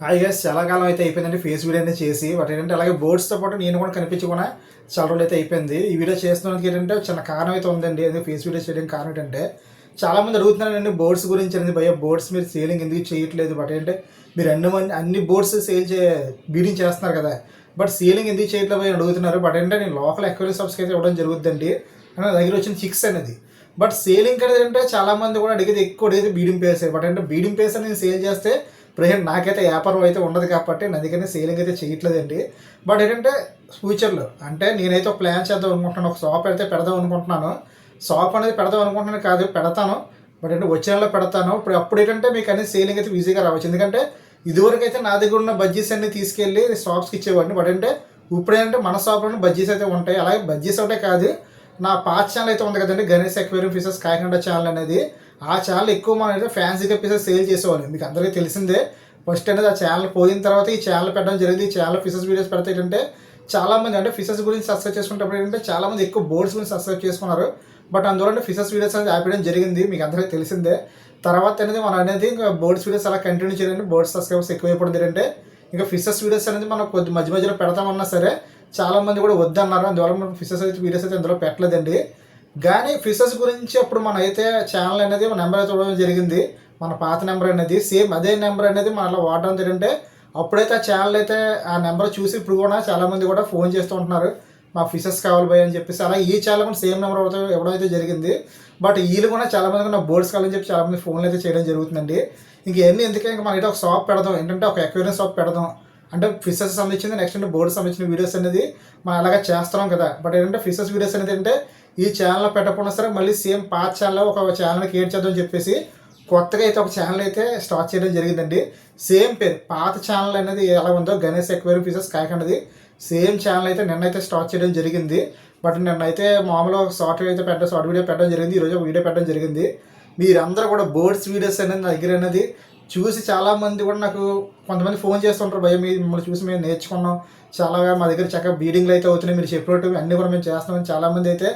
Hi guys చాలా కాలం అయితే అయిపోయిందండి ఫేస్ వీడియో అనేది చేసి. బట్ ఏంటంటే అలాగే బోర్డ్స్తో పాటు నేను కూడా కనిపించకుండా చాలా రోజులు అయితే అయిపోయింది. ఈ వీడియో చేస్తున్నందుకు ఏంటంటే చిన్న కారణం అయితే ఉందండి. అది ఫేస్ వీడియో చేయడానికి కారణం ఏంటంటే చాలా మంది అడుగుతున్నారండి బోర్డ్స్ గురించి అనేది. భయ బోర్డ్స్ మీరు సేలింగ్ ఎందుకు చేయట్లేదు? బట్ ఏంటంటే మీరు అన్ని మంది అన్ని బోర్డ్స్ సేల్ చే బీడింగ్ చేస్తున్నారు కదా. బట్ సేలింగ్ ఎందుకు చేయట్లేదు అని అడుగుతున్నారు. బట్ ఏంటంటే నేను లోకల్ ఎక్వరీ షాప్స్కి అయితే ఇవ్వడం జరుగుతుందండి. నా దగ్గర వచ్చిన చిక్స్ అనేది. బట్ సేలింగ్ అనేది అంటే చాలా మంది కూడా అడిగేది ఎక్కువ అడిగేది బీడింగ్ పేస్ బట్ అంటే బీడింగ్ పేస్ అనేది సేల్ చేస్తే ప్రజెంట్ నాకైతే వ్యాపారం అయితే ఉండదు కాబట్టి నేను అందుకని సేలింగ్ అయితే చేయట్లేదండి. బట్ ఏంటంటే ఫ్యూచర్లో అంటే నేనైతే ఒక ప్లాన్ చేద్దాం అనుకుంటున్నాను ఒక షాప్ అయితే పెడదాం అనుకుంటున్నాను. షాప్ అనేది పెడదాం అనుకుంటున్నాను కాదు పెడతాను. బట్ అంటే వచ్చే నెలలో పెడతాను. ఇప్పుడు అప్పుడు ఏంటంటే మీకు అనేది సేలింగ్ అయితే ఈజీగా రావచ్చు. ఎందుకంటే ఇదివరకు అయితే నా దగ్గర ఉన్న బడ్జెస్ అన్ని తీసుకెళ్ళి షాప్స్కి ఇచ్చేవాడిని. బట్ అంటే ఇప్పుడు ఏంటంటే మన షాప్లోనే బజ్జీస్ అయితే ఉంటాయి. అలాగే బజ్జీస్ ఒకటే కాదు నా పాత ఛానల్ అయితే ఉంది కదండి Ganesh aquarium fishes Kakinada channel అనేది. ఆ ఛానల్ ఎక్కువ మనం అయితే ఫ్యాన్సీగా పీసెస్ సేల్ చేసేవాళ్ళు. మీకు అందరికీ తెలిసిందే. ఫస్ట్ అనేది ఆ ఛానల్ పోయిన తర్వాత ఈ ఛానల్ పెట్టడం జరిగింది. ఈ ఛానల్ ఫిషెస్ వీడియోస్ పెడితే ఏంటంటే చాలామంది అంటే ఫిషెస్ గురించి సబ్స్క్రైబ్ చేసుకుంటే ఏంటంటే చాలా మంది ఎక్కువ బోర్డ్స్ గురించి సబ్స్క్రైబ్ చేసుకున్నారు. బట్ అందువల్ల ఫిషెస్ వీడియోస్ అనేది ఆపేయడం జరిగింది. మీకు అందరికీ తెలిసిందే. తర్వాత అనేది మనం అనేది ఇంకా బోర్డ్స్ వీడియోస్ అలా కంటిన్యూ చేయాలంటే బోర్డ్స్ సబ్స్క్రైబర్స్ ఎక్కువైపోయింది ఏంటంటే ఇంకా ఫిషెస్ వీడియోస్ అనేది మనం కొద్ది మధ్య మధ్యలో పెడతామన్నా సరే చాలా మంది కూడా వద్దన్నారు. అందువల్ల మనం ఫిషెస్ అయితే వీడియోస్ అయితే ఇందులో పెట్టలేదండి. కానీ ఫిషెస్ గురించి అప్పుడు మన అయితే ఛానల్ అనేది మన నెంబర్ అయితే ఇవ్వడం జరిగింది. మన పాత నెంబర్ అనేది సేమ్ అదే నెంబర్ అనేది మన అలా వాడడం జరిగింటే అప్పుడైతే ఆ ఛానల్ అయితే ఆ నెంబర్ చూసి ఇప్పుడు కూడా చాలామంది కూడా ఫోన్ చేస్తూ ఉంటున్నారు. మా ఫిషెస్ కావాలి పోయి అని చెప్పేసి. అలా ఈ ఛానల్ కూడా సేమ్ నెంబర్ అవుతా ఇవ్వడం అయితే జరిగింది. బట్ వీళ్ళు కూడా చాలా మంది నా బోర్డ్స్ కావాలని చెప్పి చాలా మంది ఫోన్లు అయితే చేయడం జరుగుతుందండి. ఇంకా ఎందుకంటే ఎందుకే ఇంకా మనకి ఒక షాప్ పెడదాం. ఏంటంటే ఒక ఎక్వేరియం షాప్ పెడదాం. అంటే ఫిషెస్ సంబంధించింది నెక్స్ట్ అంటే బోర్డు సంబంధించిన వీడియోస్ అనేది మనం అలాగే చేస్తున్నాం కదా. బట్ ఏంటంటే ఫిషెస్ వీడియోస్ అనేది అంటే ఈ ఛానల్లో పెట్టకుండా సరే మళ్ళీ సేమ్ పాత ఛానల్లో ఒక ఛానల్ క్రియేట్ చేద్దాం అని చెప్పేసి కొత్తగా అయితే ఒక ఛానల్ అయితే స్టార్ట్ చేయడం జరిగిందండి. సేమ్ పేరు పాత ఛానల్ అనేది ఎలా ఉందో గణేష్ ఎక్వేరియం ఫిషెస్ కాకండి సేమ్ ఛానల్ అయితే నిన్నైతే స్టార్ట్ చేయడం జరిగింది. బట్ నిన్నైతే మామూలుగా షార్ట్ అయితే పెట్ట షార్ట్ వీడియో పెట్టడం జరిగింది. ఈరోజు ఒక వీడియో పెట్టడం జరిగింది. మీరందరూ కూడా బోర్డ్స్ వీడియోస్ అనేది నా దగ్గర అనేది చూసి చాలా మంది కూడా నాకు కొంతమంది ఫోన్ చేస్తుంటారు భయ మీ మిమ్మల్ని చూసి మేము నేర్చుకున్నాం. చాలా మా దగ్గర చక్కగా బీడింగ్లు అయితే అవుతున్నాయి మీరు చెప్పినట్టు అన్నీ కూడా మేము చేస్తున్నామని చాలామంది అయితే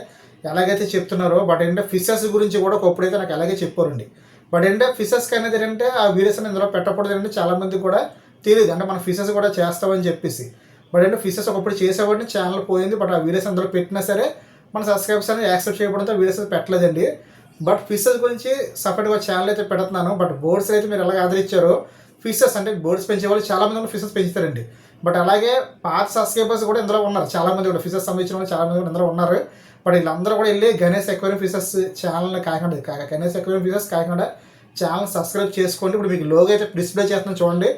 ఎలాగైతే చెప్తున్నారో బట్ ఏంటంటే ఫిషెస్ గురించి కూడా ఒకప్పుడైతే నాకు అలాగే చెప్పారండి. బట్ ఏంటంటే ఫిషెస్కి అనేది ఏంటంటే ఆ వీడియోస్ ఇందులో పెట్టకూడదు అంటే చాలామంది కూడా తెలియదు. అంటే మన ఫిషెస్ కూడా చేస్తామని చెప్పేసి. బట్ ఏంటంటే ఫిషెస్ ఒకప్పుడు చేసేవాడిని ఛానల్ పోయింది బట్ ఆ వీడియోస్ అందులో పెట్టినా సరే మన సబ్స్క్రైబర్స్ అనేది యాక్సెప్ట్ చేయడంతో వీడియోస్ పెట్టలేదండి. బట్ ఫిషెస్ గురించి సపరేట్గా ఛానల్ అయితే పెడుతున్నాను. బట్ బోర్డ్స్ అయితే మీరు ఎలాగ ఆదరించారో ఫిషెస్ అంటే బోర్డ్స్ పెంచే వాళ్ళు చాలా మంది కూడా ఫిషెస్ పెంచుతారండి. బట్ అలాగే పాత సబ్స్క్రైబర్స్ కూడా ఇందులో ఉన్నారు. చాలా మంది కూడా ఫిషెస్ సంబంధించిన వాళ్ళు చాలా మంది కూడా ఇందులో ఉన్నారు. బట్ వీళ్ళందరూ కూడా వెళ్ళి గణేష్ ఎక్వేరియం ఫిషెస్ ఛానల్ కాకుండా కాక గణేష్ ఎక్వేరియం ఫిషెస్ కాకుండా ఛానల్ సబ్స్క్రైబ్ చేసుకోండి. ఇప్పుడు మీకు లోగో అయితే డిస్ప్లే చేస్తున్నాం చూడండి.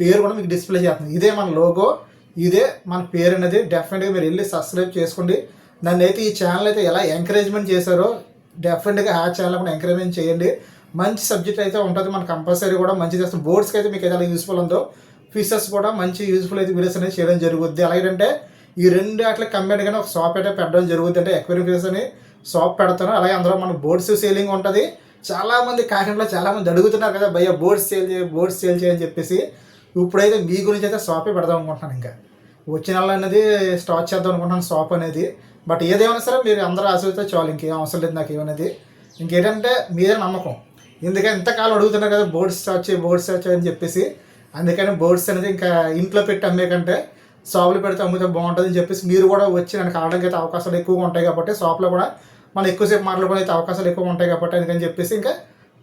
పేరు కూడా మీకు డిస్ప్లే చేస్తుంది ఇదే మన లోగో ఇదే మన పేరు అనేది డెఫినెట్గా మీరు వెళ్ళి సబ్స్క్రైబ్ చేసుకోండి. నన్ను అయితే ఈ ఛానల్ అయితే ఎలా ఎంకరేజ్మెంట్ చేశారో డెఫినెట్గా ఆ చేయాలని ఎంకరేజ్మెంట్ చేయండి. మంచి సబ్జెక్ట్ అయితే ఉంటుంది మన కంపల్సరీ కూడా. మంచి చేస్తాం బోర్డ్స్కి అయితే మీకు అయితే ఎలా యూస్ఫుల్ ఉందో ఫీచర్స్ కూడా మంచి యూస్ఫుల్ అయితే వీడియోస్ అనేది చేయడం జరుగుద్ది. అలాగంటే ఈ రెండు వాటికి కంబైన్గానే ఒక షాప్ అయితే పెట్టడం జరుగుద్ది. అంటే ఎక్వేరియం ఫీచర్స్ అని షాప్ పెడతాను. అలాగే అందులో మన బోర్డ్స్ సేలింగ్ ఉంటుంది. చాలామంది కాకినాడలో చాలా మంది అడుగుతున్నారు కదా భయ్య బోర్డ్స్ సేల్ చేయ బోర్డ్స్ సేల్ చేయని చెప్పేసి. ఇప్పుడైతే మీ గురించి అయితే షాపే పెడదాం అనుకుంటున్నాను ఇంకా. వచ్చిన నెల అనేది స్టార్ట్ చేద్దాం అనుకుంటున్నాను షాప్ అనేది. బట్ ఏదేమైనా సరే మీరు అందరూ ఆశీర్వదిస్తే చాలు ఇంకేం అవసరం లేదు నాకు ఏమనేది. ఇంకేంటంటే మీదే నమ్మకం. ఎందుకంటే ఇంతకాలం అడుగుతున్నారు కదా బోర్డ్స్ వచ్చి బోర్డ్స్ వచ్చాయని చెప్పేసి. అందుకని బోర్డ్స్ అనేది ఇంకా ఇంట్లో పెట్టి అమ్మే కంటే షాపులు పెడితే అమ్మితే బాగుంటుంది అని చెప్పేసి మీరు కూడా వచ్చి నాకు ఆడడానికి అయితే అవకాశాలు ఎక్కువగా ఉంటాయి కాబట్టి షాప్లో కూడా మనం ఎక్కువసేపు మాట్లాడుకునే అయితే అవకాశాలు ఎక్కువ ఉంటాయి కాబట్టి అందుకని చెప్పేసి ఇంకా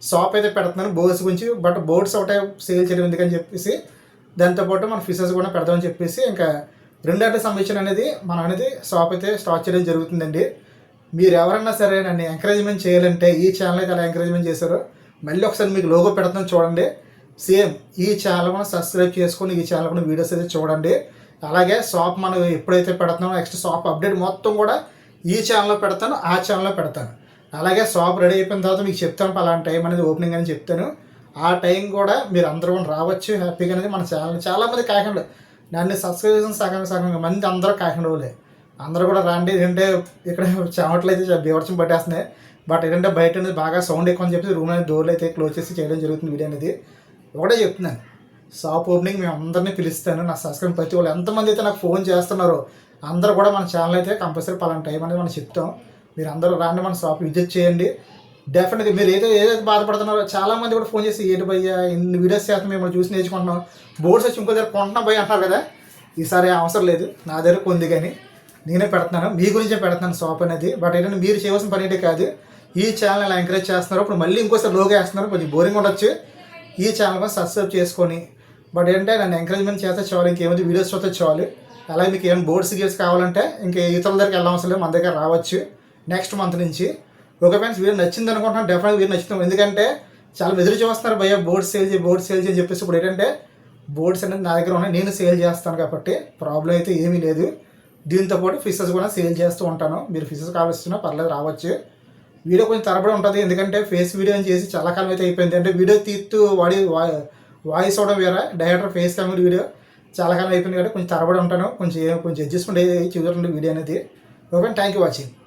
షాప్ అయితే పెడుతున్నాను బోర్డ్స్ గురించి. బట్ బోర్డ్స్ ఒకటే సేల్ చేయడం ఎందుకని చెప్పేసి దాంతోపాటు మన ఫిషెస్ కూడా పెడదామని చెప్పేసి ఇంకా రెండంటే సంబంధించిన అనేది మనం అనేది షాప్ అయితే స్టార్ట్ చేయడం జరుగుతుందండి. మీరు ఎవరన్నా సరే నన్ను ఎంకరేజ్మెంట్ చేయాలంటే ఈ ఛానల్ అయితే ఎలా ఎంకరేజ్మెంట్ చేశారో మళ్ళీ ఒకసారి మీకు లోగో పెడతాను చూడండి. సేమ్ ఈ ఛానల్ కూడా సబ్స్క్రైబ్ చేసుకొని ఈ ఛానల్ కూడా వీడియోస్ అయితే చూడండి. అలాగే షాప్ మనం ఎప్పుడైతే పెడుతున్నామో నెక్స్ట్ షాప్ అప్డేట్ మొత్తం కూడా ఈ ఛానల్లో పెడతాను ఆ ఛానల్లో పెడతాను. అలాగే షాప్ రెడీ అయిపోయిన తర్వాత మీకు చెప్తాను పలానా టైం అనేది ఓపెనింగ్ అని చెప్తాను. ఆ టైం కూడా మీరు అందరూ రావచ్చు హ్యాపీగా అనేది మన ఛానల్ చాలామంది కాకినాడ దాన్ని సబ్స్క్రైబ్ చేసిన సగం సగం మంది అందరూ కాకినాడ వాళ్ళే. అందరూ కూడా రాండి ఏంటంటే ఇక్కడ చెమటలు అయితే బీవర్చం పట్టేస్తున్నాయి. బట్ ఏంటంటే బయట అనేది బాగా సౌండ్ ఎక్కువ అని చెప్పి రూమ్ అనేది డోర్లు అయితే క్లోజ్ చేసి చేయడం జరుగుతుంది వీడియో అనేది. ఒకటే చెప్తున్నాను. షాప్ ఓపెనింగ్ మేము అందరినీ పిలుస్తాను. నా సబ్స్క్రైబ్ ప్రతి వాళ్ళు ఎంతమంది అయితే నాకు ఫోన్ చేస్తున్నారో అందరూ కూడా మన ఛానల్ అయితే కంపల్సరీ పలానా టైం అనేది మనం చెప్తాం. మీరు అందరూ రాండి మన షాప్ విజిట్ చేయండి. డెఫినెట్గా మీరు ఏదో ఏదైతే బాధపడుతున్నారో చాలా మంది కూడా ఫోన్ చేసి ఏంటి భయ్యా ఇన్ని వీడియోస్ చేస్తాం మిమ్మల్ని చూసి నేర్చుకుంటున్నాం బోర్డ్స్ వచ్చి ఇంకో దగ్గర కొంటున్నాం భయ్య అంటున్నారు కదా. ఈసారి అవసరం లేదు. నా దగ్గర కొంది కానీ నేనే పెడుతున్నాను. మీ గురించే పెడుతున్నాను షాప్ అనేది. బట్ ఏంటంటే మీరు చేయవలసిన పని ఏంటి కాదు ఈ ఛానల్ ఎంకరేజ్ చేస్తున్నారు. ఇప్పుడు మళ్ళీ ఇంకోసారి లోగా వేస్తున్నారు. కొంచెం బోరింగ్ ఉండొచ్చు. ఈ ఛానల్ కూడా సబ్స్క్రైబ్ చేసుకొని. బట్ ఏంటంటే నన్ను ఎంకరేజ్మెంట్ చేస్తే చాలు. ఇంకేమైతే వీడియోస్ చూస్తే చాలు. అలాగే మీకు ఏమైనా బోర్డ్స్ గేమ్స్ కావాలంటే ఇంకా ఇతరుల దగ్గరికి వెళ్ళవసరం లేదు. మన దగ్గర రావచ్చు. నెక్స్ట్ మంత్ నుంచి ఓకే ఫ్రెండ్స్ వీడియో నచ్చింది అనుకుంటున్నాను. డెఫినెట్గా వీడియో నచ్చుతాం ఎందుకంటే చాలా ఎదురు చూస్తున్నారు భయ్య బోర్డ్స్ సేల్ చేయి బోర్డ్ సేల్ చేయని చెప్పేసి ఇప్పుడు ఏంటంటే బోర్డ్స్ అనేది నా దగ్గర ఉన్నాయి నేను సేల్ చేస్తాను కాబట్టి ప్రాబ్లం అయితే ఏమీ లేదు. దీంతో పాటు ఫిషెస్ కూడా సేల్ చేస్తూ ఉంటాను. మీరు ఫిషెస్ కావాల్సిన పర్లేదు రావచ్చు. వీడియో కొంచెం తరబడి ఉంటుంది ఎందుకంటే ఫేస్ వీడియో అని చేసి చాలా కాలం అయితే అయిపోయింది. అంటే వీడియో తీస్తూ వాడి వాయిస్ అవడం వేరే డైరెక్టర్ ఫేస్ కెమెరా వీడియో చాలా కాలం అయిపోయింది కాబట్టి కొంచెం తరబడి ఉంటాను. కొంచెం కొంచెం అడ్జస్ట్మెంట్ చూడండి వీడియో అనేది. Okay thank you watching